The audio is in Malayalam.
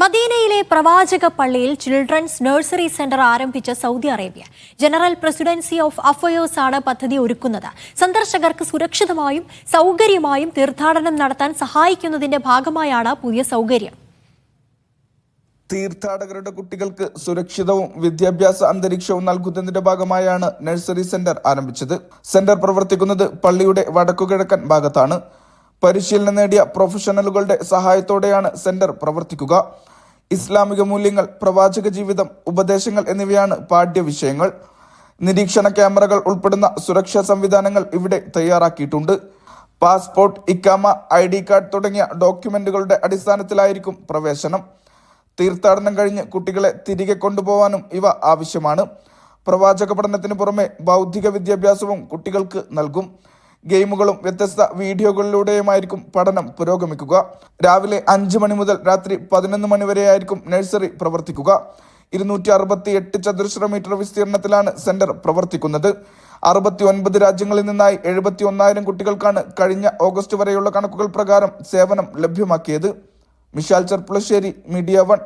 മദീനയിലെ പ്രവാചക പള്ളിയിൽ ചിൽഡ്രൻസ് നഴ്സറി സെന്റർ ആരംഭിച്ച Saudi Arabia. General presidency of affairs ആണ് പദ്ധതി ഒരുക്കുന്നത്. സന്ദർശകർക്ക് സുരക്ഷിതമായും സൗകര്യമായും തീർത്ഥാടനം നടത്താൻ സഹായിക്കുന്നതിന്റെ ഭാഗമായാണ് പുതിയ സൗകര്യം. തീർത്ഥാടകരുടെ കുട്ടികൾക്ക് സുരക്ഷിതവും വിദ്യാഭ്യാസ അന്തരീക്ഷവും നൽകുന്നതിന്റെ ഭാഗമായാണ് നഴ്സറി സെന്റർ ആരംഭിച്ചത്. സെന്റർ പ്രവർത്തിക്കുന്നത് പള്ളിയുടെ വടക്കുകിഴക്കൻ ഭാഗത്താണ്. പരിശീലനം നേടിയ പ്രൊഫഷണലുകളുടെ സഹായത്തോടെയാണ് സെന്റർ പ്രവർത്തിക്കുക. ഇസ്ലാമിക മൂല്യങ്ങൾ പ്രവാചക ജീവിതം ഉപദേശങ്ങൾ എന്നിവയാണ് പാഠ്യവിഷയങ്ങൾ. നിരീക്ഷണ ക്യാമറകൾ ഉൾപ്പെടുന്ന സുരക്ഷാ സംവിധാനങ്ങൾ ഇവിടെ തയ്യാറാക്കിയിട്ടുണ്ട്. പാസ്പോർട്ട് ഇക്കാമ ഐ ഡി കാർഡ് തുടങ്ങിയ ഡോക്യുമെന്റുകളുടെ അടിസ്ഥാനത്തിലായിരിക്കും പ്രവേശനം. തീർത്ഥാടനം കഴിഞ്ഞ് കുട്ടികളെ തിരികെ കൊണ്ടുപോകാനും ഇവ ആവശ്യമാണ്. പ്രവാചക പഠനത്തിന് പുറമെ ബൗദ്ധിക വിദ്യാഭ്യാസവും കുട്ടികൾക്ക് നൽകും. ഗെയിമുകളും വ്യത്യസ്ത വീഡിയോകളിലൂടെയുമായിരിക്കും പഠനം പുരോഗമിക്കുക. രാവിലെ അഞ്ച് മണി മുതൽ രാത്രി പതിനൊന്ന് മണി വരെയായിരിക്കും നഴ്സറി പ്രവർത്തിക്കുക. ഇരുന്നൂറ്റി അറുപത്തി എട്ട് ചതുരശ്ര മീറ്റർ വിസ്തീർണത്തിലാണ് സെന്റർ പ്രവർത്തിക്കുന്നത്. അറുപത്തി ഒൻപത് രാജ്യങ്ങളിൽ നിന്നായി എഴുപത്തി ഒന്നായിരം കുട്ടികൾക്കാണ് കഴിഞ്ഞ ഓഗസ്റ്റ് വരെയുള്ള കണക്കുകൾ പ്രകാരം സേവനം ലഭ്യമാക്കിയത്. Mishal Cherpulassery Media One